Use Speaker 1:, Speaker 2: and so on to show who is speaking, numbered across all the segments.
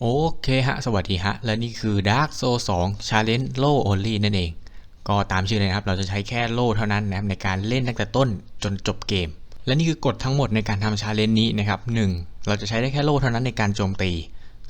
Speaker 1: โอเคฮะ สวัสดีฮะ และนี่คือ Dark s o u l 2 Challenge Low Only นั่นเอง ก็ตามชื่อเลยนะครับ เราจะใช้แค่โล่เท่านั้นนะครับในการเล่นตั้งแต่ต้นจนจบเกม และนี่คือกฎทั้งหมดในการทำชาเลนจ์นี้นะครับ 1. เราจะใช้ได้แค่โล่เท่านั้นในการโจมตี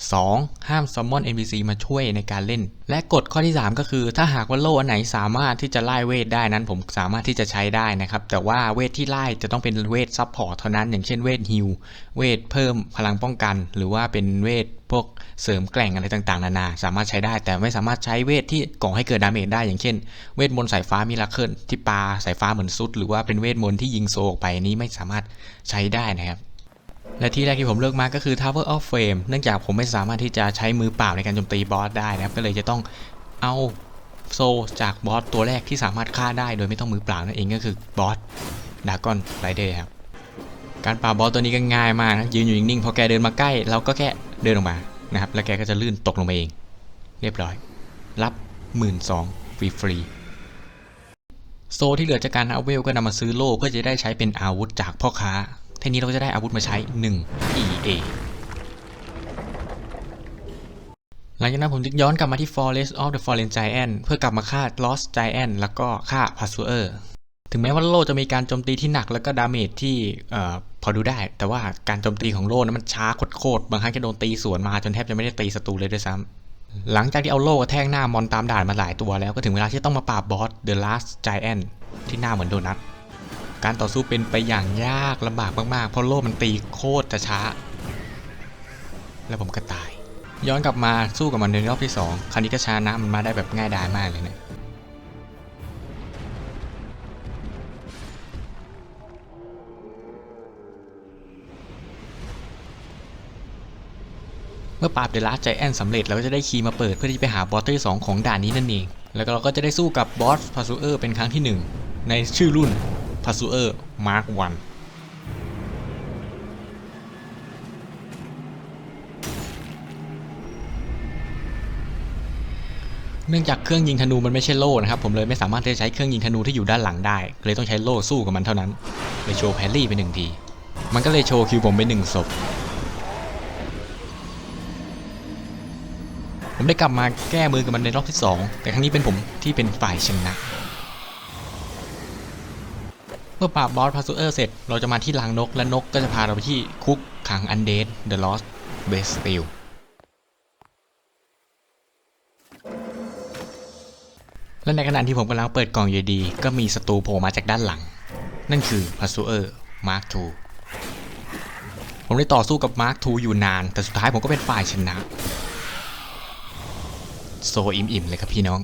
Speaker 1: 2. ห้ามซัมมอน NPC มาช่วยในการเล่น และกฎข้อที่ 3 ก็คือ ถ้าหากว่าโล่อันไหนสามารถที่จะไล่เวทได้นั้น ผมสามารถที่จะใช้ได้นะครับ แต่ว่าเวทที่ไล่จะต้องเป็นเวทซับพอร์ตเท่านั้น อย่างเช่นเวทฮิลเวทเพิ่มพลังป้องกัน หรือว่าเป็นเวทพวกเสริมแกร่งอะไรต่างๆ นานา สามารถใช้ได้ แต่ไม่สามารถใช้เวทที่ก่อให้เกิดดาเมจได้ อย่างเช่น เวทมนต์สายฟ้ามิราเคิลที่ปาสายฟ้าเหมือนซุด หรือว่าเป็นเวทมนต์ที่ยิงโซออกไปนี้ไม่สามารถใช้ได้นะครับ และที่แรกที่ผมเลือกมาก็คือ Tower of Flame เนื่องจากผมไม่สามารถที่จะใช้มือเปล่าในการโจมตีบอสได้นะครับ ก็เลยจะต้องเอาโซจากบอสตัวแรกที่สามารถฆ่าได้โดยไม่ต้องมือเปล่านั่นเองก็คือบอสดากอนไรเดอร์ครับ การปราบบอสตัวนี้ก็ง่ายมากนะยืนอยู่นิ่งๆพอแกเดินมาใกล้เราก็แค่เดินออกมานะครับแล้วแกก็จะลื่นตกลงมาเอง เรียบร้อย รับ 1 2ื่นฟรีฟรีโซที่เหลือจากการเอาเวลก็นำมาซื้อโล่เพื่อจะได้ใช้เป็นอาวุธจากพ่อค้า ทีนี้เราก็จะได้อาวุธมาใช้ 1 EA หลังจากนั้นผมจึงย้อนกลับมาที่ Forest of the Fallen Giant เพื่อกลับมาฆ่า Lost Giant แล้วก็ฆ่า p a s u e r ถึงแม้ว่าโล่จะมีการโจมตีที่หนักแล้วก็ดาเมจที่พอดูได้ แต่ว่าการโจมตีของโล่นั้นมันช้าโคตรๆบางครั้งก็โดนตีสวนมาจนแทบจะไม่ได้ตีศัตรูเลยด้วยซ้ำหลังจากที่เอาโล่กระแทกหน้ามอนตามด่านมาหลายตัวแล้วก็ถึงเวลาที่ต้องมาปราบบอส The Last Giant ที่หน้าเหมือนโดนัท การต่อสู้เป็นไปอย่างยากลำบากมากๆ เพราะโล่มันตีโคตรจะช้า แล้วผมก็ตาย ย้อนกลับมาสู้กับมันในรอบที่ 2 คราวนี้ก็ชนะมันมาได้แบบง่ายดายมากเลยเนะเมื่อปราบเดลัสใจแอนสำเร็จเราก็จะได้คีย์มาเปิดเพื่อที่ไปหาบอสที่สองของด่านนี้นั่นเอง แล้วก็เราก็จะได้สู้กับบอสพาซูเออร์เป็นครั้งที่ 1 ในชื่อรุ่น พาซูเออร์มาร์ควันเนื่องจากเครื่องยิงธนูมันไม่ใช่โล่นะครับ ผมเลยไม่สามารถที่จะใช้เครื่องยิงธนูที่อยู่ด้านหลังได้ เลยต้องใช้โล่สู้กับมันเท่านั้นเลยโชว์แพรรี่ไปหนึ่งที มันก็เลยโชว์คิวผมไปหนึ่งศพผมได้กลับมาแก้มือกับมันในรอบที่ 2 แต่ครั้งนี้เป็นผมที่เป็นฝ่ายชนะ เมื่อปราบบอสพาซูเออร์เสร็จ เราจะมาที่ลังนกและนกก็จะพาเราไปที่คุกขังอันเดดเดอะลอสเบสติลและในขณะที่ผมกำลังเปิดกล่องอยู่ดี ก็มีศัตรูโผล่มาจากด้านหลัง นั่นคือพาซูเออร์มาร์คทูผมได้ต่อสู้กับมาร์คทูอยู่นาน แต่สุดท้ายผมก็เป็นฝ่ายชนะ โซอิ่มๆเลยครับพี่น้อง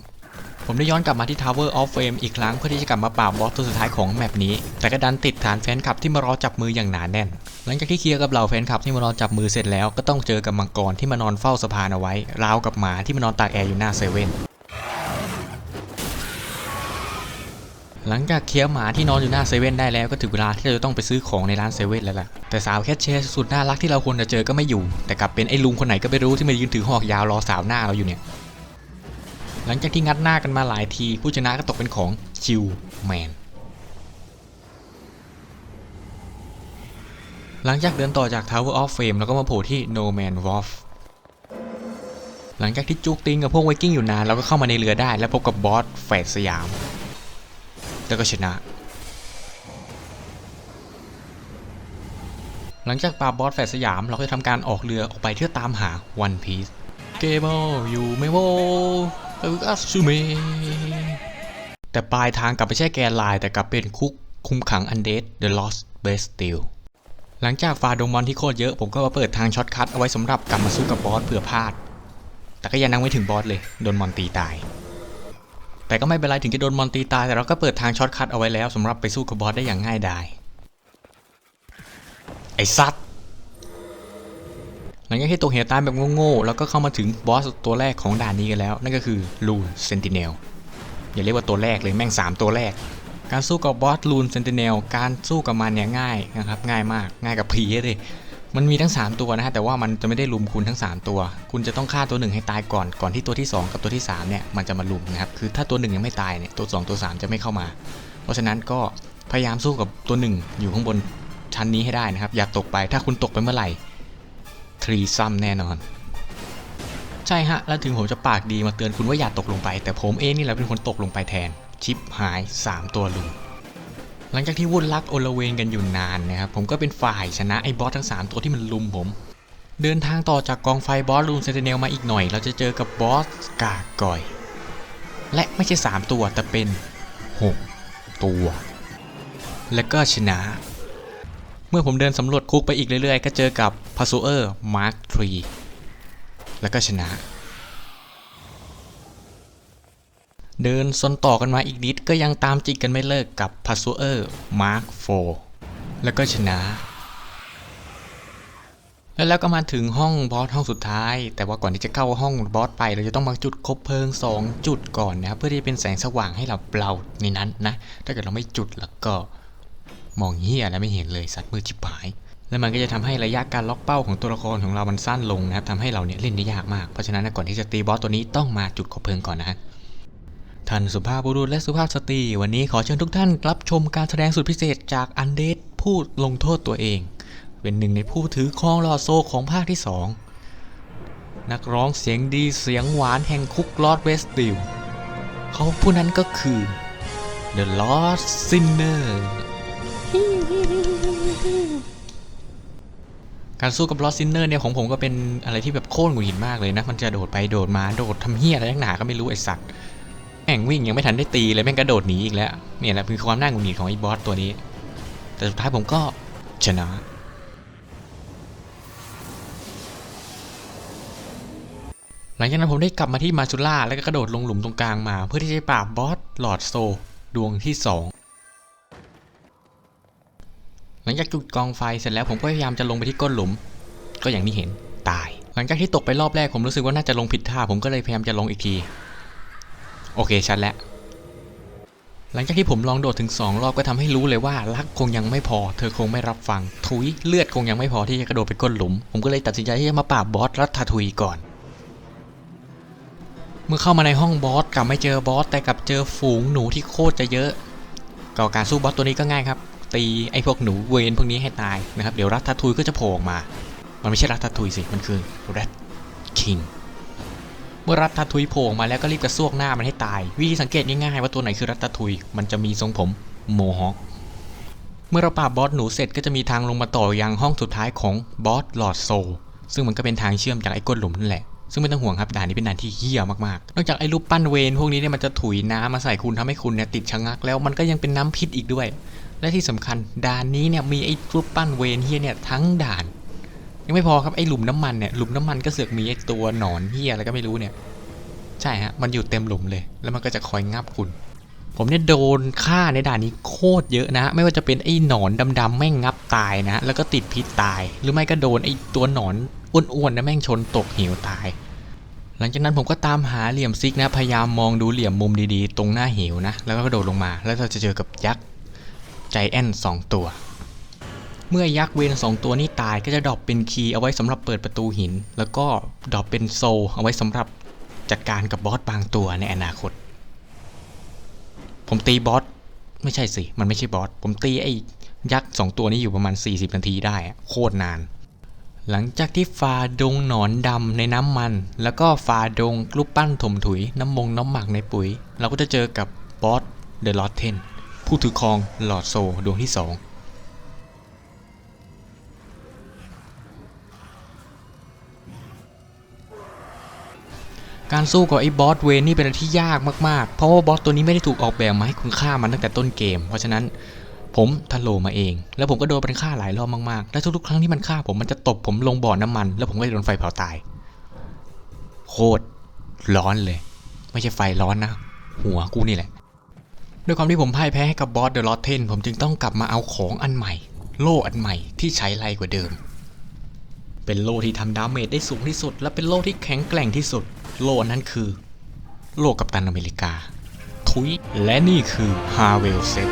Speaker 1: ผมได้ย้อนกลับมาที่ Tower of Fame อีกครั้งเพื่อที่จะกลับมาปราบบอสตัวสุดท้ายของแมปนี้ แต่ก็ดันติดฐานแฟนคลับที่มารอจับมืออย่างหนาแน่น หลังจากที่เคลียร์กับเหล่าแฟนคลับที่มารอจับมือเสร็จแล้วก็ต้องเจอกับมังกรที่มานอนเฝ้าสะพานเอาไว้ราวกับหมาที่มานอนตากแอร์อยู่หน้าเซเว่นหลังจากเคลียร์หมาที่นอนอยู่หน้าเซเว่นได้แล้วก็ถึงเวลาที่เราจะต้องไปซื้อของในร้านเซเว่นแล้วล่ะแต่สาวแคทเชียร์สุดน่ารักที่เราควรจะเจอก็ไม่อยู่ แต่กลับเป็นไอ้ลุงคนไหนก็ไม่รู้ที่มายืนถือหอกยาวรอสาวหน้าเราอยู่เนี่ย หลังจากที่งัดหน้ากันมาหลายที ผู้ชนะก็ตกเป็นของชิวแมนหลังจากเดินต่อจาก Tower of Fame แล้วก็มาโผล่ที่ No Man Wolf หลังจากที่จุกติงกับพวกไวกิ้งอยู่นานเราก็เข้ามาในเรือได้ และพบกับบอสแฝดสยาม แล้วก็ชนะ หลังจากปราบบอสแฝดสยามเราก็จะทำการออกเรือออกไปเพื่อตามหา One Piece เกมอยู่ไม่โว เอออัซูเมแต่ปลายทางกลับไปใช่แกนลน์แต่กลับเป็นคุกคุมขังอันเดด The Lost Bastille หลังจากฝ่าดงมอนที่โคตรเยอะผมก็มาเปิดทางช็อตคัทเอาไว้สำหรับกลับมาสู้กับบอสเผื่อพลาด แต่ก็ยังนั่งไม่ถึงบอสเลย โดนมอนตีตาย แต่ก็ไม่เป็นไรถึงจะโดนมอนตีตาย แต่เราก็เปิดทางช็อตคัทเอาไว้แล้วสำหรับไปสู้กับบอสได้อย่างง่ายดายไอ้ซัด ลังจากที่ตกเหวตายแบบโง่ๆแล้วก็เข้ามาถึงบอสตัวแรกของด่านนี้กันแล้ว นั่นก็คือลูนเซนติเนลอย่าเรียกว่าตัวแรกเลยแม่ง 3 ตัวแรก การสู้กับบอสลูนเซนติเนลการสู้กับมันเนี่ยง่ายนะครับง่ายมากง่ายกับผีเลยมันมีทั้ง 3 ตัวนะฮะแต่ว่ามันจะไม่ได้ลุมคุณทั้ง 3 ตัว คุณจะต้องฆ่าตัวหนึ่งให้ตายก่อนก่อนที่ตัวที่ 2 กับตัวที่3เนี่ยมันจะมาลุมนะครับคือถ้าตัวหนึ่งยังไม่ตายเนี่ยตัว 2 ตัว 3 จะไม่เข้ามา เพราะฉะนั้นก็พยายามสู้กับตัวหนึ่งอยู่ข้างบนชั้นนี้ให้ได้นะครับอย่าตกไปถ้าคุณตกไปเมื่อไหร่ ทรีซัมแน่นอน ใช่ฮะ แล้วถึงผมจะปากดีมาเตือนคุณว่าอย่าตกลงไป แต่ผมเองนี่แหละเป็นคนตกลงไปแทน ชิปหาย 3 ตัวลุมหลังจากที่วุ่นลักโอลเวงกันอยู่นานนะครับ ผมก็เป็นฝ่ายชนะไอ้บอสทั้ง 3 ตัวที่มันลุมผม เดินทางต่อจากกองไฟบอสลูนเซนเนลมาอีกหน่อย เราจะเจอกับบอสกากอย และไม่ใช่ 3 ตัวแต่เป็น 6 ตัว และก็ชนะ เมื่อผมเดินสำรวจคุกไปอีกเรื่อยๆ ก็เจอกับพา s เออร์มาร์คทรีแล้วก็ชนะ เดินซนต่อกันมาอีกนิดก็ยังตามจิกกันไม่เลิกกับพา s เออร์มาร์คโฟแล้วก็ชนะ แล้วแล้วก็มาถึงห้องบอสห้องสุดท้าย แต่ว่าก่อนที่จะเข้าห้องบอสไป เราจะต้องมาจุดคบเพลิง 2 จุดก่อนนะครับเพื่อที่จะเป็นแสงสว่างให้เราเราในนั้นนะ ถ้าเกิดเราไม่จุดแล้วก็ มองเหี้ยแล้วไม่เห็นเลยสัตว์มือจิบหาย แล้วมันก็จะทำให้ระยะการล็อกเป้าของตัวละครของเรามันสั้นลงนะครับทำให้เราเนี่ยเล่นได้ยากมาก เพราะฉะนั้นก่อนที่จะตีบอสตัวนี้ต้องมาจุดคบเพลิงก่อนนะฮะท่านสุภาพบุรุษและสุภาพสตรีวันนี้ขอเชิญทุกท่านรับชมการแสดงสุดพิเศษจากอันเดดผู้ลงโทษตัวเอง เป็นหนึ่งในผู้ถือครองลอโซของภาคที่ 2 นักร้องเสียงดีเสียงหวานแห่งคุกลอดเวสติลเขาผู้นั้นก็คือ The Lost Sinner การสู้กับ Lost Sinner เนี่ยของผมก็เป็นอะไรที่แบบโคตรหงุดหงิดมากเลยนะ มันจะโดดไปโดดมาโดดทำเฮี้ยอะไรทั้งหนาก็ไม่รู้ไอสัตว์แม่งวิ่งยังไม่ทันได้ตีเลยแม่งกระโดดหนีอีกแล้ว เนี่ยแหละคือความน่าหงุดหงิดของไอ้บอสตัวนี้ แต่สุดท้ายผมก็ชนะหลังจากนั้นผมได้กลับมาที่มาชุล่าแล้วก็กระโดดลงหลุมตรงกลางมา เพื่อที่จะปราบบอสหลอดโซดวงที่ 2 หลังจากจุดกองไฟเสร็จแล้วผมก็พยายามจะลงไปที่ก้นหลุม ก็อย่างที่เห็นตาย หลังจากที่ตกไปรอบแรกผมรู้สึกว่าน่าจะลงผิดท่า ผมก็เลยพยายามจะลงอีกที โอเคชัดแล้วหลังจากที่ผมลองโดดถึง 2 รอบก็ทำให้รู้เลยว่ารักคงยังไม่พอ เธอคงไม่รับฟัง ทุยเลือดคงยังไม่พอที่จะกระโดดไปก้นหลุม ผมก็เลยตัดสินใจที่จะมาปราบบอสรัตทุยก่อน เมื่อเข้ามาในห้องบอสกลับไม่เจอบอสแต่กลับเจอฝูงหนูที่โคตรจะเยอะก็การสู้บอสตัวนี้ก็ง่ายครับ ตีไอ้พวกหนูเวนพวกนี้ให้ตายนะครับ เดี๋ยวรัตทาทุยก็จะโผล่ออกมา มันไม่ใช่รัตทาทุยสิ มันคือแรดคิง เมื่อรัตทาทุยโผล่ออกมาแล้วก็รีบกระซวกหน้ามันให้ตาย วิธีสังเกตง่ายๆว่าตัวไหนคือรัตทาทุย มันจะมีทรงผมโมฮอคเมื่อเราปราบบอสหนูเสร็จก็จะมีทางลงมาต่อยังห้องสุดท้ายของบอสหลอดโซ ซึ่งมันก็เป็นทางเชื่อมจากไอ้ก้นหลุมนั่นแหละซึ่งไม่ต้องห่วงครับด่านนี้เป็นด่านที่เหี้ยมากๆ นอกจากไอ้รูปปั้นเวนพวกนี้เนี่ยมันจะถุยน้ำมาใส่คุณทำให้คุณเนี่ยติดชะงักแล้วมันก็ยังเป็นน้ำพิษอีกด้วย และที่สำคัญด่านนี้เนี่ยมีไอ้รูปปั้นเวนเฮียเนี่ยทั้งด่าน ยังไม่พอครับไอ้หลุมน้ำมันเนี่ยหลุมน้ำมันก็เสือกมีไอ้ตัวหนอนเฮียอะไรก็ไม่รู้เนี่ยใช่ฮะมันอยู่เต็มหลุมเลย แล้วมันก็จะคอยงับคุณ ผมเนี่ยโดนฆ่าในด่านนี้โคตรเยอะนะ ไม่ว่าจะเป็นไอ้หนอนดำๆแม่งงับตายนะแล้วก็ติดพิษตาย หรือไม่ก็โดนไอ้ตัวหนอนอ้วนๆนะแม่งชนตกเหวตาย หลังจากนั้นผมก็ตามหาเหลี่ยมซิกนะพยายามมองดูเหลี่ยมมุมดีๆ ตรงหน้าเหวนะแล้วก็โดดลงมา แล้วเราจะเจอกับยักษ์ ใจแอนสองตัว เมื่อยักษ์เวนสองตัวนี้ตายก็จะดรอปเป็นคีย์เอาไว้สำหรับเปิดประตูหิน แล้วก็ดรอปเป็นโซลเอาไว้สำหรับจัดการกับบอสบางตัวในอนาคต ผมตีบอสไม่ใช่สิ มันไม่ใช่บอส ผมตีไอ้ยักษ์สองตัวนี้อยู่ประมาณ 40 นาทีได้ โคตรนาน หลังจากที่ฟาดงหนอนดำในน้ำมัน แล้วก็ฟาดงรูปปั้นถมถุย น้ำมงน้ำหมักในปุ๋ย เราก็จะเจอกับบอสเดอะลอตเทน ผู้ถือครองหลอดโซดวงที่2การสู้กับไอ้บอสเวนนี่เป็นอะไรที่ยากมากๆ เพราะว่าบอสตัวนี้ไม่ได้ถูกออกแบบมาให้คุณฆ่ามันตั้งแต่ต้นเกม เพราะฉะนั้นผมทะโลมาเอง แล้วผมก็โดนเป็นฆ่าหลายรอบมากๆ และทุกๆครั้งที่มันฆ่าผมมันจะตบผมลงบ่อน้ำมัน แล้วผมก็โดนไฟเผาตาย โคตรร้อนเลย ไม่ใช่ไฟร้อนนะ หัวกูนี่แหละ ด้วยความที่ผมพ่ายแพ้ให้กับบอสเดอะลอตเทนผมจึงต้องกลับมาเอาของอันใหม่ โล่อันใหม่ที่ใช้ไรกว่าเดิม เป็นโล่ที่ทำดาเมจได้สูงที่สุด และเป็นโล่ที่แข็งแกร่งที่สุด โล่นั้นคือ โลกกัปตันอเมริกา ทุยและนี่คือฮาเวลเซต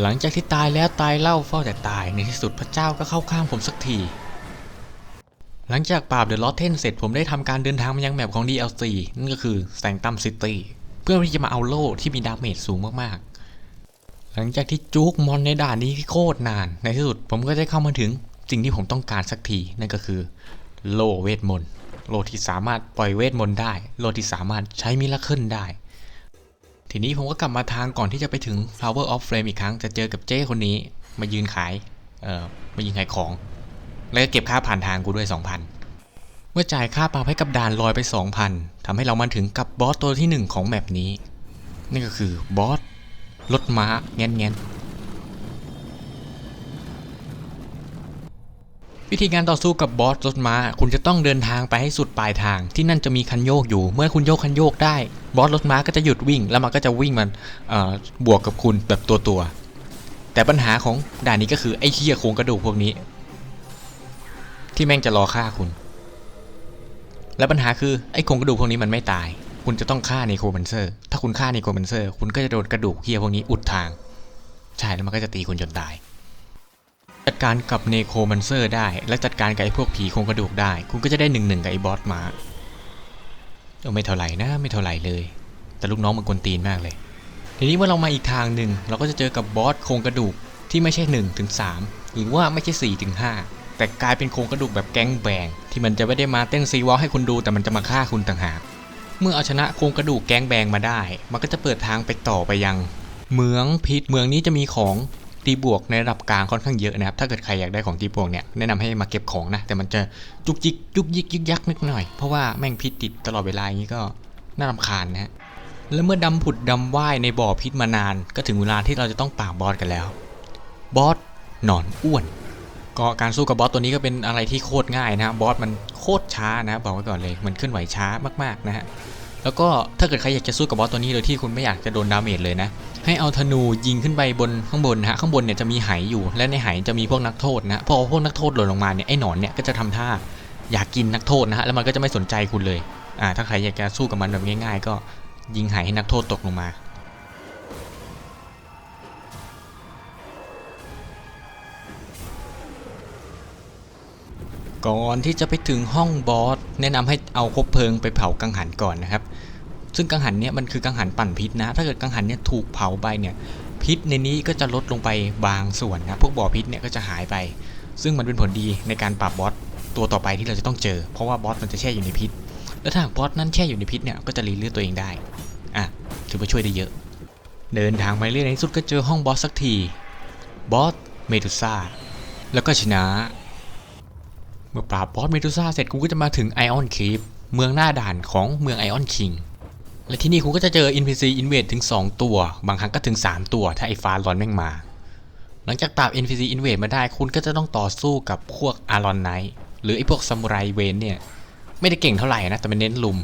Speaker 1: หลังจากที่ตายแล้วตายเล่าเฝ้าแต่ตายในที่สุดพระเจ้าก็เข้าข้างผมสักที หลังจากปราบเดอะลอตเทนเสร็จผมได้ทำการเดินทางมายังแมปของ DLC นั่นก็คือแซงตัมซิตี้พื่อที่จะมาเอาโล่ที่มีดาเมจสูงมากๆ หลังจากที่จุกมอนในด่านนี้โคตรนาน ในที่สุดผมก็ได้เข้ามาถึงสิ่งที่ผมต้องการสักที นั่นก็คือโล่เวทมนต์โล่ที่สามารถปล่อยเวทมนต์ได้ โล่ที่สามารถใช้มิราเคิลได้ ทีนี้ผมก็กลับมาทางก่อนที่จะไปถึง Flower of Flame อีกครั้งจะเจอกับเจ้คนนี้มายืนขายเอ่อมายืนขายของ แล้วก็เก็บค่าผ่านทางกูด้วย 2,000 เมื่อจ่ายค่าปรับให้กับด่านลอยไป 2,000ทำให้เรามาถึงกับบอสตัวที่ 1 ของแมปนี้นั่ก็คือบอสรถม้าแงนแงนวิธีการต่อสู้กับบอสรถม้า คุณจะต้องเดินทางไปให้สุดปลายทาง ที่นั่นจะมีคันโยกอยู่ เมื่อคุณโยกคันโยกได้ บอสรถม้าก็จะหยุดวิ่ง แล้วมันก็จะวิ่งมันบวกกับคุณแบบตัวตัวแต่ปัญหาของด่านนี้ก็คือไอ้เหี้ยโครงกระดูกพวกนี้ ที่แม่งจะรอฆ่าคุณ และปัญหาคือไอ้โครงกระดูกพวกนี้มันไม่ตาย คุณจะต้องฆ่าเนโครมันเซอร์ ถ้าคุณฆ่าเนโครมันเซอร์ คุณก็จะโดนกระดูกเฮียพวกนี้อุดทาง ใช่แล้วมันก็จะตีคุณจนตาย จัดการกับเนโครมันเซอร์ได้ และจัดการกับไอ้พวกผีโครงกระดูกได้ คุณก็จะได้หนึ่งหนึ่งกับไอ้บอสมาเออไม่เท่าไหร่นะไม่เท่าไหร่เลย แต่ลูกน้องมันกวนตีนมากเลย ทีนี้เมื่อเรามาอีกทางหนึ่งเราก็จะเจอกับบอสโครงกระดูกที่ไม่ใช่1ถึง3หรือว่าไม่ใช่4ถึง5 แต่กลายเป็นโครงกระดูกแบบแก๊งแบงที่มันจะไม่ได้มาเต้นซีวอลให้คุณดูแต่มันจะมาฆ่าคุณต่างหาก เมื่อเอาชนะโครงกระดูกแก๊งแบงมาได้ มันก็จะเปิดทางไปต่อไปยัง เมืองพิษเมืองนี้จะมีของตีบวกในระดับกลางค่อนข้างเยอะนะครับ ถ้าเกิดใครอยากได้ของตีบวกเนี่ยแนะนำให้มาเก็บของนะ แต่มันจะจุกจิกยุกยิกยึกยักนิดหน่อย เพราะว่าแม่งพิษติดตลอดเวลาอย่างนี้ก็น่ารำคาญนะฮะ และเมื่อดำผุดดำว่ายในบ่อพิษมานาน ก็ถึงเวลาที่เราจะต้องปราบบอสกันแล้ว บอสหนอนอ้วน ก็การสู้กับบอสตัวนี้ก็เป็นอะไรที่โคตรง่ายนะบอสมันโคตรช้านะบอกไว้ก่อนเลยมันเคลื่อนไหวช้ามากๆนะฮะแล้วก็ถ้าเกิดใครอยากจะสู้กับบอสตัวนี้โดยที่คุณไม่อยากจะโดนดาเมจเลยนะให้เอาธนูยิงขึ้นไปบนข้างบนนะฮะข้างบนเนี่ยจะมีไหอยู่และในไหจะมีพวกนักโทษนะพอพวกนักโทษหล่นลงมาเนี่ยไอ้หนอนเนี่ยก็จะทำท่าอยากกินนักโทษนะฮะแล้วมันก็จะไม่สนใจคุณเลยอ่าถ้าใครอยากจะสู้กับมันแบบง่าย ๆ ก็ยิงไหให้นักโทษตกลงมา ก่อนที่จะไปถึงห้องบอสแนะนำให้เอาคบเพลิงไปเผากังหันก่อนนะครับ ซึ่งกังหันเนี่ยมันคือกังหันปั่นพิษนะ ถ้าเกิดกังหันเนี่ยถูกเผาไปเนี่ยพิษในนี้ก็จะลดลงไปบางส่วนนะพวกบ่อพิษเนี่ยก็จะหายไป ซึ่งมันเป็นผลดีในการปราบบอสตัวต่อไปที่เราจะต้องเจอ เพราะว่าบอสมันจะแช่อยู่ในพิษ แล้วถ้าหากบอสนั้นแช่อยู่ในพิษเนี่ยก็จะรีเลือดตัวเองได้อะถือว่าช่วยได้เยอะ เดินทางไปเรื่อยในสุดก็เจอห้องบอสสักทีบอสเมดูซ่าแล้วก็ชนะ มื่อปราบบอสเมดูซ่าเสร็จคุณก็จะมาถึงไอออนคีฟเมืองหน้าด่านของเมืองไอออนคิงและที่นี่คุณก็จะเจอ NPC อินเวดถึง 2 ตัว บางครั้งก็ถึง 3 ตัว ถ้าไอ้ฟาลอนแม่งมา หลังจากปราบ NPC อินเวดมาได้คุณก็จะต้องต่อสู้กับพวกอารอนไนท์หรือไอ้พวกซามูไรเวนเนี่ย ไม่ได้เก่งเท่าไหร่นะ แต่มันเน้นลุม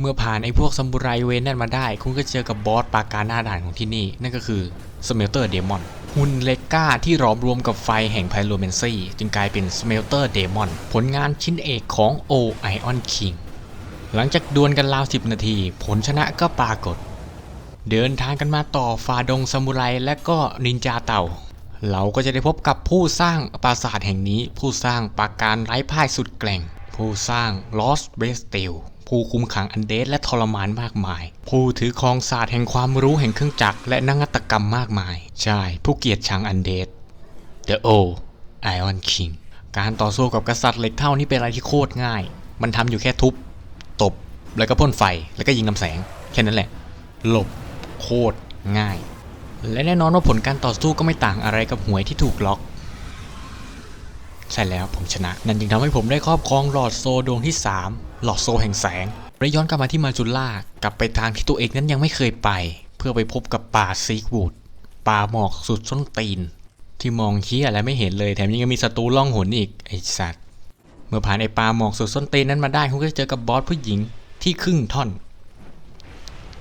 Speaker 1: เมื่อผ่านไอ้พวกซามูไรเวนนั่นมาได้ คุณก็เจอกับบอสปราการหน้าด่านของที่นี่ นั่นก็คือสเมลเตอร์เดมอนหุ่นเลก้าที่หลอมรวมกับไฟแห่งไพโรเมนซีจึงกลายเป็นสเมลเตอร์เดมอนผลงานชิ้นเอกของโอไอออนคิงหลังจากดวลกันราว 10 นาที ผลชนะก็ปรากฏ เดินทางกันมาต่อฟาดงซามูไรและก็นินจาเต่า เราก็จะได้พบกับผู้สร้างปราสาทแห่งนี้ ผู้สร้างปราการไร้พ่ายสุดแกร่ง ผู้สร้างลอสเบสเตล ผู้คุมขังอันเดสและทรมานมากมาย ผู้ถือครองศาสตร์แห่งความรู้แห่งเครื่องจักรและนักนวัตกรรมมากมาย ใช่ ผู้เกียรติชังอันเดส The O Iron King การต่อสู้กับกษัตริย์เหล็กเท่านี้เป็นอะไรที่โคตรง่าย มันทำอยู่แค่ทุบ ตบ แล้วก็พ่นไฟ แล้วก็ยิงลำแสง แค่นั้นแหละ หลบ โคตรง่าย และแน่นอนว่าผลการต่อสู้ก็ไม่ต่างอะไรกับหวยที่ถูกล็อกใช่แล้วผมชนะ นั่นจึงทำให้ผมได้ครอบครองหลอดโซดวงที่ 3 หลอดโซแห่งแสงและย้อนกลับมาที่มาจุล่ากลับไปทางที่ตัวเองนั้นยังไม่เคยไป เพื่อไปพบกับป่าซีกวูดป่าหมอกสุดส้นตีน ที่มองเฮี้ยและไม่เห็นเลยแถมยังมีศัตรูล่องหนอีกไอสัตว์ เมื่อผ่านไอป่าหมอกสุดส้นตีนนั้นมาได้คุณก็จะเจอกับบอสผู้หญิงที่ครึ่งท่อน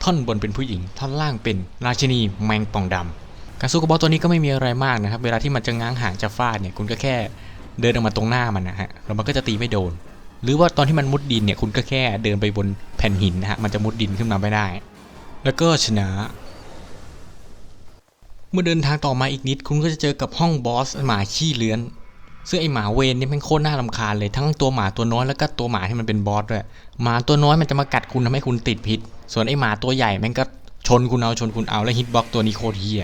Speaker 1: ท่อนบนเป็นผู้หญิง ท่อนล่างเป็นราชินีแมงป่องดำการสู้กับบอสตัวนี้ก็ไม่มีอะไรมากนะครับ เวลาที่มันจะง้างหางจะฟาดเนี่ยคุณก็แค่เดินออกมาตรงหน้ามันนะฮะแล้วมันก็จะตีไม่โดน หรือว่าตอนที่มันมุดดินเนี่ยคุณก็แค่เดินไปบนแผ่นหินนะฮะมันจะมุดดินขึ้นมาไม่ได้ แล้วก็ชนะ เมื่อเดินทางต่อมาอีกนิด คุณก็จะเจอกับห้องบอสหมาขี้เลื้อนซึ่งไอหมาเวนนี่มันโคตรน่ารำคาญเลยทั้งตัวหมาตัวน้อยแล้วก็ตัวหมาที่มันเป็นบอสด้วยหมาตัวน้อยมันจะมากัดคุณทำให้คุณติดพิษ ส่วนไอหมาตัวใหญ่แม่งก็ชนคุณเอาชนคุณเอาแล้วฮิตบ็อกตัวนี้โคตรเฮีย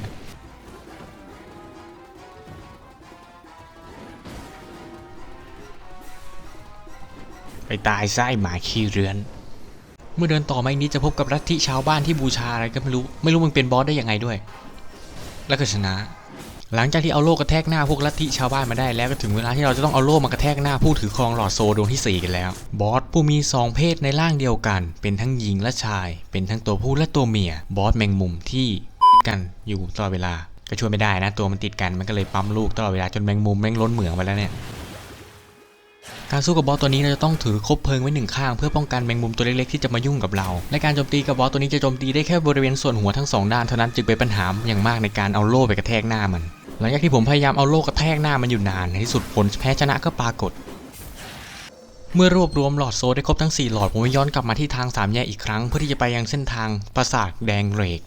Speaker 1: ไปตายซะไอหมาขี้เรือน เมื่อเดินต่อมาอีกนิดจะพบกับลัทธิชาวบ้านที่บูชาอะไรก็ไม่รู้ ไม่รู้มึงเป็นบอสได้ยังไงด้วย แล้วก็ชนะ หลังจากที่เอาโล่กระแทกหน้าพวกลัทธิชาวบ้านมาได้แล้วก็ถึงเวลาที่เราจะต้องเอาโล่มากระแทกหน้าผู้ถือครองหลอดโซดวงที่4กันแล้ว บอสผู้มี 2 เพศในร่างเดียวกัน เป็นทั้งหญิงและชาย เป็นทั้งตัวผู้และตัวเมีย บอสแมงมุมที่กันอยู่ตลอดเวลาก็ช่วยไม่ได้นะ ตัวมันติดกันมันก็เลยปั๊มลูกตลอดเวลาจนแมงมุมแม่งล้นเหมืองไปแล้วเนี่ย การสู้กับบอสตัวนี้เราจะต้องถือคบเพลิงไว้หนึ่งข้างเพื่อป้องกันแมงมุมตัวเล็กๆที่จะมายุ่งกับเรา และการโจมตีกับบอสตัวนี้จะโจมตีได้แค่บริเวณส่วนหัวทั้งสองด้านเท่านั้นจึงเป็นปัญหาอย่างมากในการเอาโล่ไปกระแทกหน้ามัน หลังจากที่ผมพยายามเอาโล่กระแทกหน้ามันอยู่นานในที่สุดผลแพ้ชนะก็ปรากฏ เมื่อรวบรวมหลอดโซได้ครบทั้ง4หลอดผมย้อนกลับมาที่ทางสามแยกอีกครั้งเพื่อที่จะไปยังเส้นทางปราสาทแดงเรก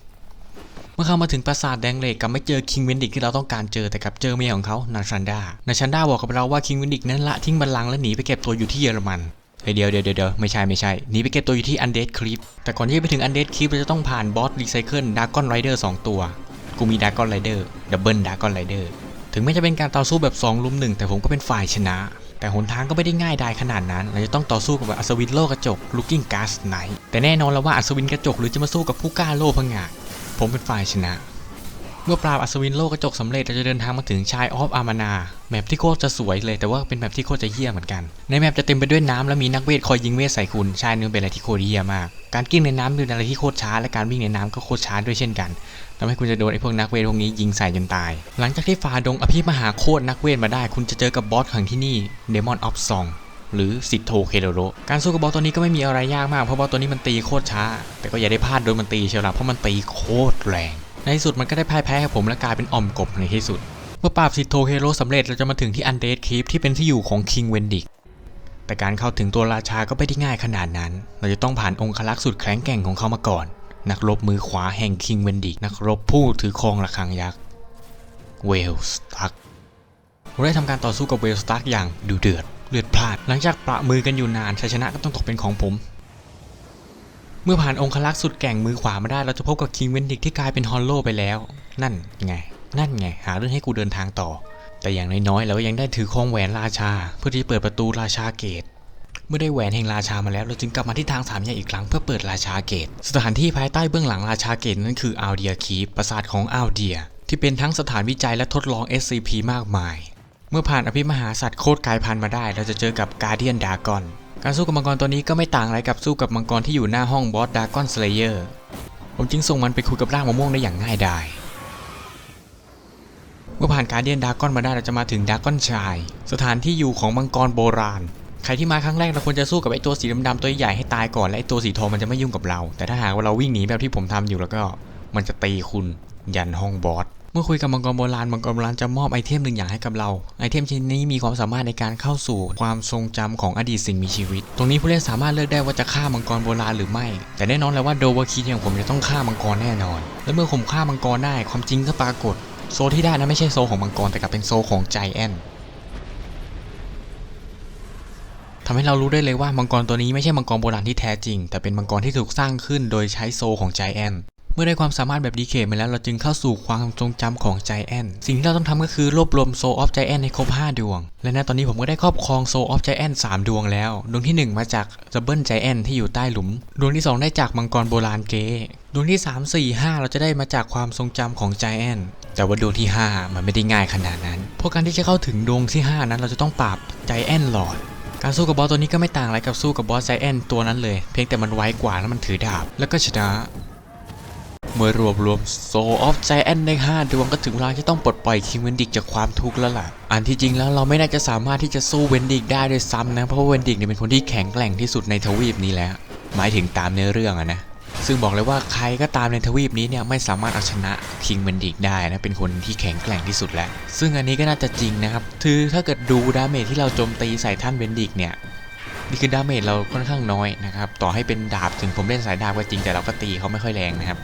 Speaker 1: เมื่อเข้ามาถึงปราสาทแดงเหล็กกับไม่เจอคิงเวนดิกที่เราต้องการเจอแต่กลับเจอเมียของเขานาชันดานาชันดาบอกกับเราว่าคิงเวนดิกนั้นละทิ้งบัลลังก์และหนีไปเก็บตัวอยู่ที่เยอรมันเดี๋ยวเดี๋ยวเดี๋ยวไม่ใช่ไม่ใช่หนีไปเก็บตัวอยู่ที่อันเด d คลิปแต่ก่อนที่จะไปถึงอันเด d คลิปเราจะต้องผ่านบอสรีไซเคิลดากอนไรเดอร์สองตัวกูมีดากอนไรเดอร์ดับเบิลดากอนไรเดอร์ถึงแม้จะเป็นการต่อสู้แบบ2ลุมหนึ่งแต่ผมก็เป็นฝ่ายชนะ แต่หนทางก็ไม่ได้ง่ายดายขนาดนั้น เราจะต้องต่อสู้กับอัศวินโลกกระจก Looking Glass Knight แต่แน่นอนแล้วว่าอัศวินกระจกหรือจะมาสู้กับผู้กล้าโลภงา ผมเป็นฝ่ายชนะ เมื่อปราบอัศวินโลกกระจกสำเร็จเราจะเดินทางมาถึงชายออฟอามานา แมปที่โคตรจะสวยเลยแต่ว่าเป็นแมปที่โคตรจะเหี้ยเหมือนกัน ในแมปจะเต็มไปด้วยน้ำและมีนักเวทคอยยิงเวทใส่คุณชายนึงเป็นอะไรที่โคตรเหี้ยมาก การกิ้งในน้ำเป็นอะไรที่โคตรช้าและการวิ่งในน้ำก็โคตรช้าด้วยเช่นกันทำให้คุณจะโดนไอ้พวกนักเวทพวกนี้ยิงใส่จนตาย หลังจากที่ฝ่าดงอภิมหาโคตรนักเวทมาได้ คุณจะเจอกับบอสของที่นี่เดมอนออฟซอง หรือสิทโทเคโรโรการสู้กับบอสตัวนี้ก็ไม่มีอะไรยากมากเพราะบอสตัวนี้มันตีโคตรช้า แต่ก็อย่าได้พลาดโดนมันตีเชียวละเพราะมันตีโคตรแรง ในที่สุดมันก็ได้พ่ายแพ้ให้ผมและกลายเป็นอมกบในที่สุด เมื่อปราบสิทโทเคโรสำเร็จเราจะมาถึงที่อันเด d คีปที่เป็นที่อยู่ของคิงเวนดิกแต่การเข้าถึงตัวราชาก็ไม่ได้ง่ายขนาดนั้น เราจะต้องผ่านองคลักษ์สุดแข็งแกร่งของเขามาก่อน นักรบมือขวาแห่งคิงเวนดิกนักรบผู้ถือครองระฆังยักษ์เวลสตักผมได้ทำการต่อสู้กับเวลสตักอย่างดูเดือด เลือดพลานหลังจากประมือกันอยู่นานชัยชนะก็ต้องตกเป็นของผม เมื่อผ่านองคลักษ์สุดแก่งมือขวามาได้ เราจะพบกับคิงเวนดิกที่กลายเป็นฮอลโลไปแล้ว นั่นไง นั่นไง หาเรื่องให้กูเดินทางต่อ แต่อย่างน้อยๆเรายังได้ถือครองแหวนราชา เพื่อที่จะเปิดประตูราชาเกตเมื่อได้แหวนแห่งราชามาแล้ว เราจึงกลับมาที่ทางสามแยกอีกครั้งเพื่อเปิดราชาเกต สถานที่ภายใต้เบื้องหลังราชาเกตนั้นคืออัลเดียคีปราสาทของอัลเดีย ที่เป็นทั้งสถานวิจัยและทดลอง SCP มากมาย มื่อผ่านอภิมหาสัตว์โคตรกายพันธุ์มาได้ เราจะเจอกับกาเดียนดากอนการสู้กับมังกรตัวนี้ก็ไม่ต่างอะไรกับสู้กับมังกรที่อยู่หน้าห้องบอสดากอนสเลเยอร์ผมจึงส่งมันไปคุยกับร่างมะม่วงได้อย่างง่ายดายเมื่อผ่านการเดียนดากอนมาได้เราจะมาถึงดากอนชาย สถานที่อยู่ของมังกรโบราณ ใครที่มาครั้งแรกเราควรจะสู้กับไอ้ตัวสีดำๆตัวใหญ่ให้ตายก่อนและไอ้ตัวสีทองมันจะไม่ยุ่งกับเรา แต่ถ้าหากว่าเราวิ่งหนีแบบที่ผมทำอยู่แล้วก็ มันจะตีคุณยันห้องบอส เมื่อคุยกับมังกรโบราณมังกรโบราณจะมอบไอเทมหนึ่งอย่างให้กับเรา ไอเทมชิ้นนี้มีความสามารถในการเข้าสู่ความทรงจำของอดีตสิ่งมีชีวิต ตรงนี้ผู้เล่นสามารถเลือกได้ว่าจะฆ่ามังกรโบราณหรือไม่ แต่แน่นอนแล้วว่าโดวาคีอย่างผมจะต้องฆ่ามังกรแน่นอน และเมื่อผมฆ่ามังกรได้ความจริงก็ปรากฏ โซที่ได้นะไม่ใช่โซของมังกรแต่กลับเป็นโซของใจแอนทำให้เรารู้ได้เลยว่ามังกรตัวนี้ไม่ใช่มังกรโบราณที่แท้จริง แต่เป็นมังกรที่ถูกสร้างขึ้นโดยใช้โซของใจแอน เมื่อได้ความสามารถแบบดีเคมาแล้วเราจึงเข้าสู่ความทรงจำของใจแอนสิ่งที่เราต้องทำก็คือรวบรวมโซออฟใจแอนให้ครบ 5 ดวง และณตอนนี้ผมก็ได้ครอบครองโซออฟใจแอน3ดวงแล้ว ดวงที่ 1 มาจากดับเบิลใจแอนที่อยู่ใต้หลุม ดวงที่ 2 ได้จากมังกรโบราณเกดวงที่ 3 4 5 เราจะได้มาจากความทรงจำของใจแอนแต่ว่าดวงที่ 5 มันไม่ได้ง่ายขนาดนั้น เพราะการที่จะเข้าถึงดวงที่ 5 นั้นเราจะต้องปราบใจแอนหลอดการสู้กับบอสตัวนี้ก็ไม่ต่างอะไรกับสู้กับบอสไซแอนตัวนั้นเลย เพียงแต่มันไวกว่าแล้วมันถือดาบ แล้วก็ชนะ เมื่อรวบรวมโซออฟใจแอนใน5ดวงก็ถึงเวลาที่ต้องปลดปล่อยคิงเวนดิกจากความทุกข์แล้วล่ะ อันที่จริงแล้วเราไม่น่าจะสามารถที่จะสู้เวนดิกได้ด้วยซ้ำนะ เพราะเวนดิกเนี่ยเป็นคนที่แข็งแกร่งที่สุดในทวีปนี้แล้ว หมายถึงตามเนื้อเรื่องอะนะ ซึ่งบอกเลยว่าใครก็ตามในทวีปนี้เนี่ยไม่สามารถเอาชนะคิงเวนดิกได้นะ เป็นคนที่แข็งแกร่งที่สุดแล้ว ซึ่งอันนี้ก็น่าจะจริงนะครับ คือถ้าเกิดดูดาเมจที่เราโจมตีใส่ท่านเวนดิกเนี่ยนี่คือดาเมจเราค่อนข้างน้อยนะครับ ต่อให้เป็นดาบถึงผมเล่นสายดาบก็จริงแต่เราก็ตีเขาไม่ค่อยแรงนะครับ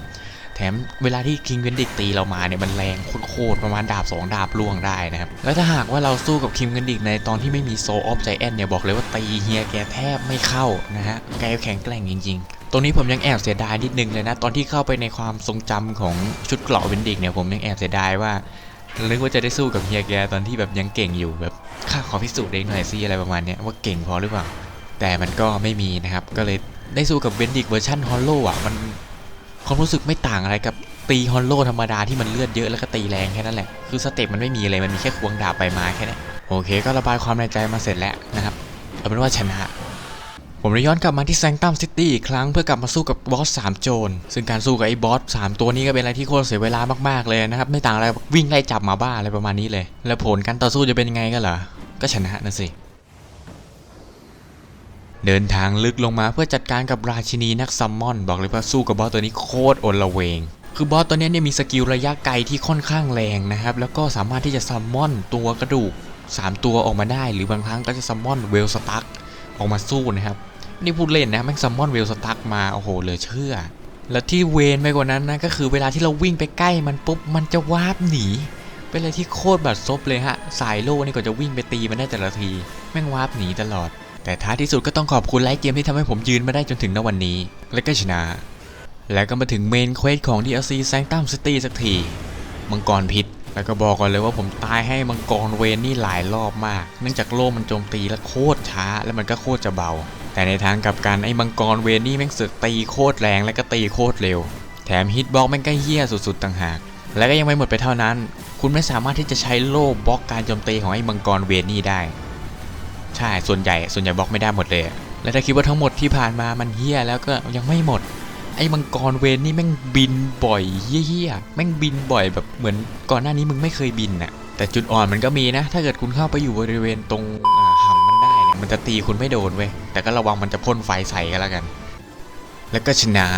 Speaker 1: ถมเวลาที่คิงเวนดิกตีเรามาเนี่ยมันแรงโคตรๆประมาณดาบ 2 ดาบล่วงได้นะครับ แล้วถ้าหากว่าเราสู้กับคิงเวนดิกในตอนที่ไม่มีโซออฟใจแอนเนี่ยบอกเลยว่าตีเฮียแกแทบไม่เข้านะฮะแกแข็งแกร่งจริงๆตรงนี้ผมยังแอบเสียดายนิดนึงเลยนะ ตอนที่เข้าไปในความทรงจำของชุดเกราะเวนดิกเนี่ยผมยังแอบเสียดายว่านึกว่าจะได้สู้กับเฮียแกตอนที่แบบยังเก่งอยู่แบบข้าขอพิสูจน์เองหน่อยสิอะไรประมาณนี้ว่าเก่งพอหรือเปล่า แต่มันก็ไม่มีนะครับ ก็เลยได้สู้กับเวนดิกเวอร์ชันฮอลโลอะมัน ความรู้สึกไม่ต่างอะไรกับตีฮอลโลธรรมดาที่มันเลือดเยอะแล้วก็ตีแรงแค่นั้นแหละ คือสเต็ปมันไม่มีอะไร มันมีแค่ควงดาบไปมาแค่นั้นโอเค ก็ระบายความในใจมาเสร็จแล้วนะครับ เอาเป็นว่าชนะ ผมได้ย้อนกลับมาที่แซงตัมซิตี้อีกครั้งเพื่อกลับมาสู้กับบอส3โจร ซึ่งการสู้กับไอ้บอส3ตัวนี้ก็เป็นอะไรที่โคตรเสียเวลามากๆเลยนะครับ ไม่ต่างอะไรวิ่งไล่จับหมาบ้าอะไรประมาณนี้เลย แล้วผลการต่อสู้จะเป็นยังไงกันเหรอ ก็ชนะนะสิ เดินทางลึกลงมาเพื่อจัดการกับราชินีนักซัมมอน บอกเลยว่าสู้กับบอสตัวนี้โคตรโอละเวง คือบอสตัวนี้เนี่ยมีสกิลระยะไกลที่ค่อนข้างแรงนะครับ แล้วก็สามารถที่จะซัมมอนตัวกระดูก 3 ตัวออกมาได้ หรือบางครั้งก็จะซัมมอนเวลสตั๊กออกมาสู้นะครับ นี่พูดเล่นนะแม่งซัมมอนเวลสตั๊กมาโอ้โหเหลือเชื่อ แล้วที่เวนไปกว่านั้นนะก็คือเวลาที่เราวิ่งไปใกล้มันปุ๊บมันจะวาร์ปหนีเป็นอะไรที่โคตรบัดซบเลยฮะสายโล่นี่ก็จะวิ่งไปตีมันได้แต่ละที แม่งวาร์ปหนีตลอด แต่ท้ายที่สุดก็ต้องขอบคุณไลท์เกมที่ทำให้ผมยืนมาได้จนถึงณวันนี้ และก็ชนะ แล้วก็มาถึงเมนเควสของ DLC Sanctum City สักที มังกรพิษ แล้วก็บอกก่อนเลยว่าผมตายให้มังกรเวนนี่หลายรอบมาก เนื่องจากโล่มันโจมตีแล้วโคตรช้า แล้วมันก็โคตรจะเบา แต่ในทางกลับกันไอ้มังกรเวนนี่แม่งสือกตีโคตรแรงแล้วก็ตีโคตรเร็ว แถมฮิตบล็อกแม่งก็เหี้ยสุดๆต่างหาก และก็ยังไม่หมดไปเท่านั้น คุณไม่สามารถที่จะใช้โล่บล็อกการโจมตีของไอ้มังกรเวนนี่ได้ ใช่ส่วนใหญ่ส่วนใหญ่บล็อกไม่ได้หมดเลย และถ้าคิดว่าทั้งหมดที่ผ่านมามันเฮี้ยแล้วก็ยังไม่หมด ไอ้มังกรเวนนี่แม่งบินบ่อยเฮี้ยแม่งบินบ่อยแบบเหมือนก่อนหน้านี้มึงไม่เคยบินน่ะแต่จุดอ่อนมันก็มีนะ ถ้าเกิดคุณเข้าไปอยู่บริเวณตรงอ่ำมันได้เนี่ยมันจะตีคุณไม่โดนเว้ยแต่ก็ระวังมันจะพ่นไฟใส่กันแล้วกัน แล้วก็ชนะ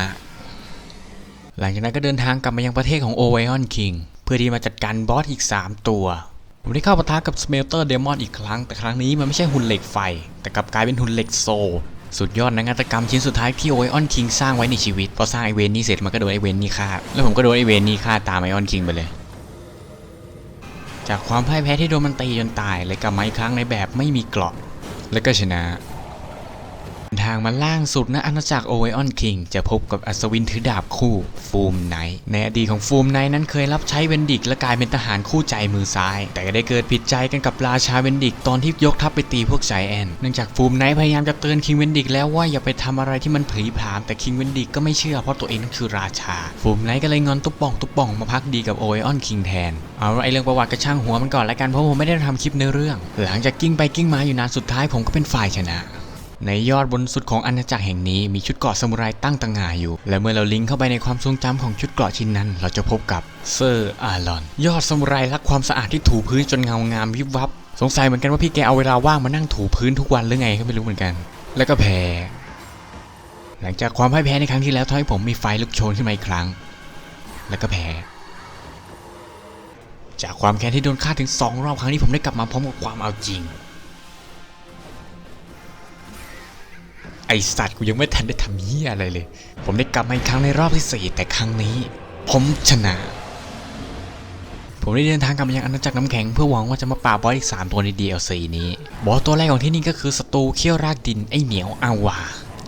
Speaker 1: หลังจากนั้นก็เดินทางกลับมายังประเทศของโอไวออนคิงเพื่อที่มาจัดการบอสอีก 3 ตัว ผมได้เข้าปะทะกับสเมลเตอร์เดมอนอีกครั้ง แต่ครั้งนี้มันไม่ใช่หุ่นเหล็กไฟ แต่กลับกลายเป็นหุ่นเหล็กโซ สุดยอดนวัตกรรมชิ้นสุดท้ายที่โอไอออนคิงสร้างไว้ในชีวิต พอสร้างไอเวนนี่เสร็จมันก็โดนไอเวนนี่ฆ่า แล้วผมก็โดนไอเวนนี่ฆ่าตามไอออนคิงไปเลย จากความพ่ายแพ้ที่โดนมันตีจนตายเลยกลับมาอีกครั้งในแบบไม่มีเกราะ และก็ชนะ ทางมาล่างสุดณอาณาจักรโอไวออนคิงจะพบกับอัศวินถือดาบคู่ฟูมไนท์ในอดีตของฟูมไนท์นั้นเคยรับใช้เวนดิกและกลายเป็นทหารคู่ใจมือซ้าย แต่ก็ได้เกิดผิดใจกันกับราชาเวนดิกตอนที่ยกทัพไปตีพวกใจแอนเนื่องจากฟูมไนท์พยายามจะเตือนคิงเวนดิกแล้วว่าอย่าไปทำอะไรที่มันผีผามแต่คิงเวนดิกก็ไม่เชื่อเพราะตัวเองนั้นคือราชา ฟูมไนท์ก็เลยงอนตุ๊บป่องตุ๊บป่องมาพักดีกับโอไวออนคิงแทนเอาไอเรื่องประวัติกระช่างหัวมันก่อนละกันเพราะผมไม่ได้ทำคลิปในเรื่อง หลังจากกิ้งไปกิ้งมาอยู่นานสุดท้ายผมก็เป็นฝ่ายชนะ ในยอดบนสุดของอาณาจักรแห่งนี้มีชุดเกราะซามูไรตั้งตระหง่านอยู่ และเมื่อเราลิงก์เข้าไปในความทรงจำของชุดเกราะชิ้นนั้น เราจะพบกับเซอร์อารอน ยอดซามูไรรักความสะอาดที่ถูพื้นจนเงางามวิบวับ สงสัยเหมือนกันว่าพี่แกเอาเวลาว่างมานั่งถูพื้นทุกวันหรือไงก็ไม่รู้เหมือนกัน แล้วก็แพ้หลังจากความพ่ายแพ้ในครั้งที่แล้วทำให้ผมมีไฟลุกโชนขึ้นมาอีกครั้ง แล้วก็แพ้จากความแค้นที่โดนฆ่าถึงสองรอบครั้งนี้ผมได้กลับมาพร้อมกับความเอาจริง ไอสัตว์กูยังไม่ทันได้ทำเหี้ยอะไรเลย ผมได้กลับมาอีกครั้งในรอบที่สี่แต่ครั้งนี้ ผมชนะ ผมได้เดินทางกลับมายังอาณาจักรน้ำแข็งเพื่อหวังว่าจะมาปราบบอสอีก3ตัวใน DLC นี้ บอสตัวแรกของที่นี่ก็คือศัตรูเขี้ยวรากดินไอเหมียวอาวา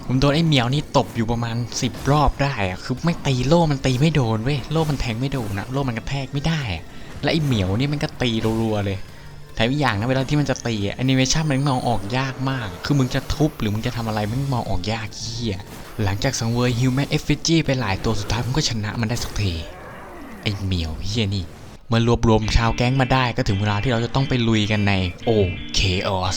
Speaker 1: ผมโดนไอเหมียวนี่ตบอยู่ประมาณ 10 รอบได้อะคือไม่ตีโล่มันตีไม่โดนเว้ย โล่มันแทงไม่โดนนะ โล่มันกระแทกไม่ได้ และไอเหมียวนี่มันก็ตีรัวๆเลย แถมอีกอย่างนะเวลาที่มันจะตีแอนิเมชันมันมองออกยากมาก คือมึงจะทุบหรือมึงจะทำอะไรมันมองออกยากเฮียหลังจากสังเวยฮิวแมนเอฟฟิจีไปหลายตัวสุดท้ายผมก็ชนะมันได้สักทีไอเหมียวเฮียนี่เมื่อรวบรวมชาวแก๊งมาได้ก็ถึงเวลาที่เราจะต้องไปลุยกันในโอเคออส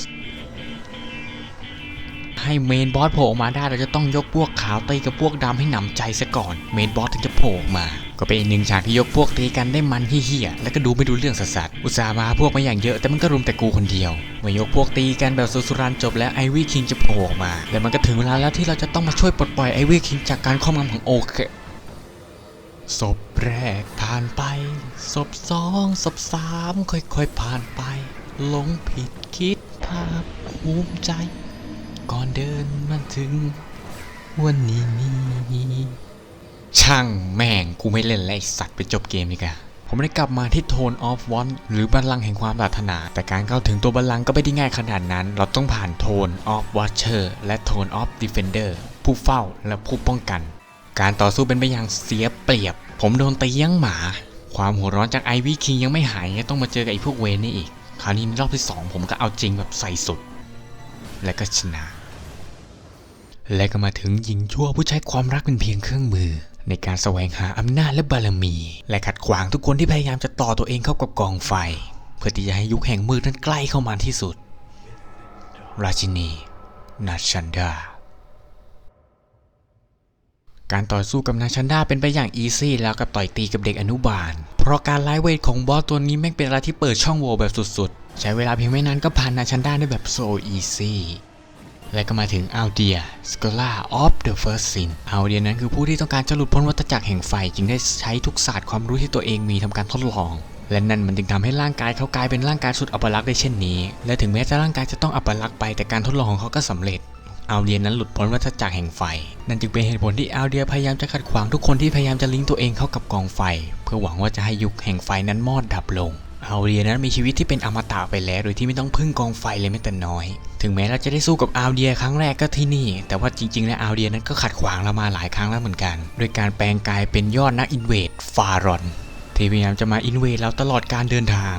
Speaker 1: ให้เมนบอสโผล่ออกมาได้เราจะต้องยกพวกขาวตีกับพวกดำให้หนำใจซะก่อน เมนบอสถึงจะโผล่มา ก็เป็นอีกหนึ่งฉากที่ยกพวกตีกันได้มันเฮี้ยแล้วก็ดูไม่ดูเรื่องสัสๆอุตส่าห์มาพวกมาอย่างเยอะแต่มันก็รุมแต่กูคนเดียวเมื่อยกพวกตีกันแบบสุรันจบแล้วไอวี่คิงจะโผล่ออกมาและมันก็ถึงเวลาแล้วที่เราจะต้องมาช่วยปลดปล่อยไอวี่คิงจากการครอบงำของโอเคศพแรกผ่านไปศพสองศพสามค่อยๆผ่านไปหลงผิดคิดภาพภูมิใจ ก่อนเดินมาถึงวันนี้ ช่างแม่งกูไม่เล่นแล้วไอสัตว์ไปจบเกมดีกว่าผมได้กลับมาที่โทนออฟวอนหรือบัลลังก์แห่งความปรารถนา แต่การเข้าถึงตัวบัลลังก์ก็ไม่ได้ง่ายขนาดนั้น เราต้องผ่านโทนออฟวอชเชอร์และโทนออฟดิเฟนเดอร์ผู้เฝ้าและผู้ป้องกัน การต่อสู้เป็นไปอย่างเสียเปรียบ ผมโดนตียังหมา ความหัวร้อนจากไอวีคิงยังไม่หายต้องมาเจอกับไอพวกเวนนี่อีก คราวนี้รอบที่สองผมก็เอาจริงแบบใส่สุด และก็ชนะ และก็มาถึงหญิงชั่วผู้ใช้ความรักเป็นเพียงเครื่องมือ ในการแสวงหาอำนาจและบารมี และขัดขวางทุกคนที่พยายามจะต่อตัวเองเข้ากับกองไฟ เพื่อที่จะให้ยุคแห่งมืดนั้นใกล้เข้ามาที่สุด ราชินี นาชันดา การต่อสู้กับนาชันดาเป็นไปอย่างอีซี่แล้วกับต่อยตีกับเด็กอนุบาล เพราะการไล่เวทของบอสตัวนี้แม่งเป็นอะไรที่เปิดช่องโหว่แบบสุดๆ ใช้เวลาเพียงไม่นานก็ผ่านนาชันดาได้แบบโซอีซี่ และก็มาถึงอัลเดียสกล่าออฟเดอะเฟิร์สซินอัลเดียนั้นคือผู้ที่ต้องการจะหลุดพ้นวัฏจักรแห่งไฟ จึงได้ใช้ทุกศาสตร์ความรู้ที่ตัวเองมีทำการทดลอง และนั่นมันจึงทำให้ร่างกายเขากลายเป็นร่างกายสุดอัปลักษณ์ได้เช่นนี้ และถึงแม้จะร่างกายจะต้องอัปลักษณ์ไปแต่การทดลองของเขาก็สำเร็จอัลเดียนั้นหลุดพ้นวัฏจักรแห่งไฟ นั่นจึงเป็นเหตุผลที่อัลเดียพยายามจะขัดขวางทุกคนที่พยายามจะลิงก์ตัวเองเข้ากับกองไฟ เพื่อหวังว่าจะให้ยุคแห่งไฟนั้นมอดดับลง อัลเดียนั้นมีชีวิตที่เป็นอมตะไปแล้ว โดยที่ไม่ต้องพึ่งกองไฟเลยแม้แต่น้อย ถึงแม้เราจะได้สู้กับอัลเดียครั้งแรกก็ที่นี่ แต่ว่าจริงๆ แล้วอัลเดียนั้นก็ขัดขวางเรามาหลายครั้งแล้วเหมือนกัน โดยการแปลงกายเป็นยอดนักอินเวดฟารอน ที่พยายามจะมาอินเวดเราตลอดการเดินทาง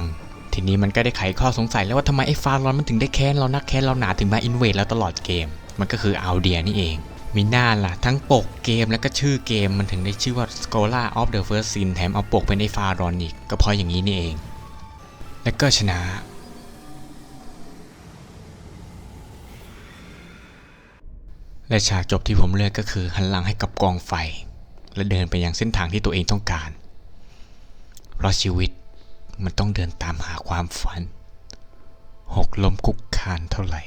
Speaker 1: ทีนี้มันก็ได้ไขข้อสงสัยแล้วว่าทำไมไอ้ฟารอนมันถึงได้แค้นเรานักแค้นเราหนาถึงมาอินเวดเราตลอดเกม มันก็คืออัลเดียนี่เองมีหน้าล่ะ ทั้งปกเกมและก็ชื่อเกมมันถึงได้ชื่อว่า Scholar of the First Sin แถมเอาปกเป็นไอ้ฟารอนอีกก็เพราะอย่างนี้นี่เอง และก็ชนะและฉากจบที่ผมเลือกก็คือหันหลังให้กับกองไฟ และเดินไปยังเส้นทางที่ตัวเองต้องการ เพราะชีวิตมันต้องเดินตามหาความฝัน หกล้มคุกคานเท่าไหร่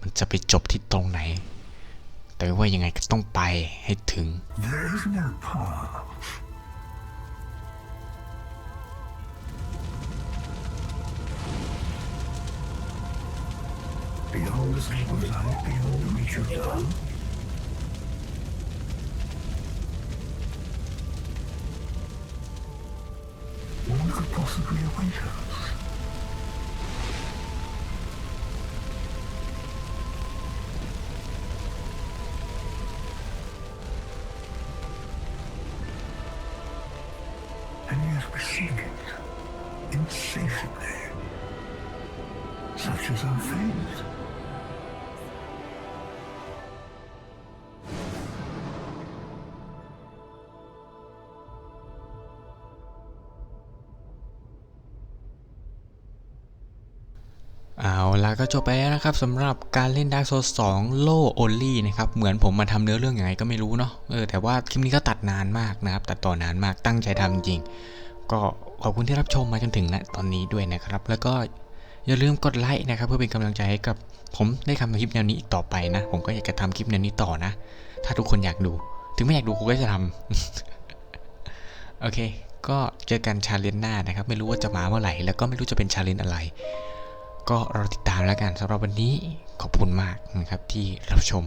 Speaker 1: มันจะไปจบที่ตรงไหน แต่ว่ายังไงก็ต้องไปให้ถึง
Speaker 2: Beyond the scope of life, beyond the reach of love. What could possibly await us. and yet we seek it insatiably. Such is our fate.
Speaker 1: ละก็จบไปแล้วนะครับสำหรับการเล่น Dark Souls 2 Low Only นะครับเหมือนผมมาทำเนื้อเรื่องยังไงก็ไม่รู้เนาะเออแต่ว่าคลิปนี้ก็ตัดนานมากนะครับ ตัดต่อนานมากตั้งใจทำจริง ก็ขอบคุณที่รับชมมาจนถึงณตอนนี้ด้วยนะครับ แล้วก็อย่าลืมกดไลค์นะครับ เพื่อเป็นกำลังใจให้กับผมได้ทำคลิปแนวนี้อีกต่อไปนะ ผมก็อยากจะทำคลิปแนวนี้ต่อนะ ถ้าทุกคนอยากดู ถึงไม่อยากดูกูก็จะทำโอเค ก็เจอกันชาเลนจ์หน้านะครับ ไม่รู้ว่าจะมาเมื่อไหร่ แล้วก็ไม่รู้จะเป็นชาเลนจ์อะไร ก็รอติดตามแล้วกันสำหรับวันนี้ขอบคุณมากนะครับที่รับชม